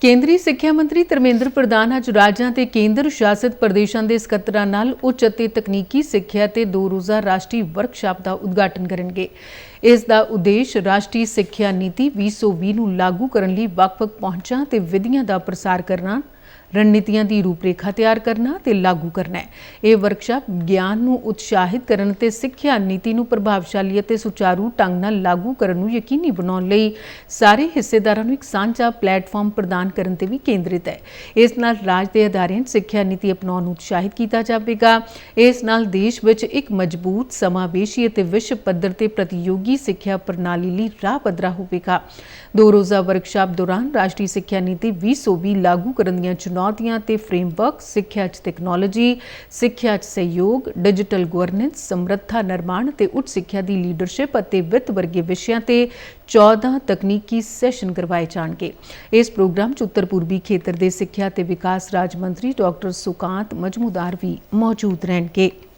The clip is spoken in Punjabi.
ਕੇਂਦਰੀ ਸਿੱਖਿਆ ਮੰਤਰੀ ਧਰਮੇਂਦਰ ਪ੍ਰਧਾਨ ਅੱਜ ਰਾਜਾਂ ਤੇ ਕੇਂਦਰ ਸ਼ਾਸਿਤ ਪ੍ਰਦੇਸ਼ਾਂ ਦੇ ਸਕੱਤਰਾਂ ਨਾਲ ਉੱਚ ਅਤੇ ਤਕਨੀਕੀ ਸਿੱਖਿਆ ਤੇ ਦੋ ਰੋਜ਼ਾ ਰਾਸ਼ਟਰੀ ਵਰਕਸ਼ਾਪ ਦਾ ਉਦਘਾਟਨ ਕਰਨਗੇ। ਇਸ ਦਾ ਉਦੇਸ਼ ਰਾਸ਼ਟਰੀ ਸਿੱਖਿਆ ਨੀਤੀ 2020 ਨੂੰ ਲਾਗੂ ਕਰਨ ਲਈ ਵੱਖ-ਵੱਖ ਪਹੁੰਚਾਂ ਤੇ ਵਿਧੀਆਂ ਦਾ ਪ੍ਰਸਾਰ ਕਰਨਾ ਰਣਨੀਤੀਆਂ ਦੀ ਰੂਪਰੇਖਾ ਤਿਆਰ ਕਰਨਾ ਤੇ ਲਾਗੂ ਕਰਨਾ ਹੈ। ਇਹ ਵਰਕਸ਼ਾਪ ਗਿਆਨ ਨੂੰ ਉਤਸ਼ਾਹਿਤ ਕਰਨ ਤੇ ਸਿੱਖਿਆ ਨੀਤੀ ਨੂੰ ਪ੍ਰਭਾਵਸ਼ਾਲੀ ਅਤੇ ਸੁਚਾਰੂ ਢੰਗ ਨਾਲ ਲਾਗੂ ਕਰਨ ਨੂੰ ਯਕੀਨੀ ਬਣਾਉਣ ਲਈ ਸਾਰੇ ਹਿੱਸੇਦਾਰਾਂ ਨੂੰ ਇੱਕ ਸਾਂਝਾ ਪਲੇਟਫਾਰਮ ਪ੍ਰਦਾਨ ਕਰਨ ਤੇ ਵੀ ਕੇਂਦਰਿਤ ਹੈ। ਇਸ ਨਾਲ ਰਾਜ ਦੇ ਅਦਾਰਿਆਂ 'ਚ ਸਿੱਖਿਆ ਨੀਤੀ ਅਪਣਾਉਣ ਨੂੰ ਉਤਸ਼ਾਹਿਤ ਕੀਤਾ ਜਾਵੇਗਾ। ਇਸ ਨਾਲ ਦੇਸ਼ ਵਿੱਚ ਇੱਕ ਮਜ਼ਬੂਤ, ਸਮਾਵੇਸ਼ੀ ਅਤੇ ਵਿਸ਼ਵ ਪੱਧਰ ਤੇ ਪ੍ਰਤੀਯੋਗੀ ਸਿੱਖਿਆ ਪ੍ਰਣਾਲੀ ਲਈ ਰਾਹ ਪੱਧਰਾ ਹੋਵੇਗਾ। ਦੋ ਰੋਜ਼ਾ ਵਰਕਸ਼ਾਪ ਦੌਰਾਨ ਰਾਸ਼ਟਰੀ ਸਿੱਖਿਆ ਨੀਤੀ 2020 ਲਾਗੂ ਕਰਨ ਦੀਆਂ ਚੁਣੌਤੀਆਂ ਤੇ ਫਰੇਮਵਰਕ ਸਿੱਖਿਆ 'ਚ ਟੈਕਨੋਲੋਜੀ ਸਿੱਖਿਆ 'ਚ ਸਹਿਯੋਗ ਡਿਜੀਟਲ ਗਵਰਨੈਂਸ ਸਮਰੱਥਾ ਨਿਰਮਾਣ ਤੇ ਉੱਚ ਸਿੱਖਿਆ ਦੀ ਲੀਡਰਸ਼ਿਪ ਅਤੇ ਵਿੱਤ ਵਰਗੇ ਵਿਸ਼ਿਆਂ ਤੇ 14 ਤਕਨੀਕੀ ਸੈਸ਼ਨ ਕਰਵਾਏ ਜਾਣਗੇ। ਇਸ ਪ੍ਰੋਗਰਾਮ 'ਚ ਉੱਤਰ ਪੂਰਬੀ ਖੇਤਰ ਦੇ ਸਿੱਖਿਆ ਤੇ ਵਿਕਾਸ ਰਾਜ ਮੰਤਰੀ ਡਾਕਟਰ ਸੁਕਾਂਤ ਮਜਮੂਦਾਰ ਵੀ ਮੌਜੂਦ ਰਹਿਣਗੇ।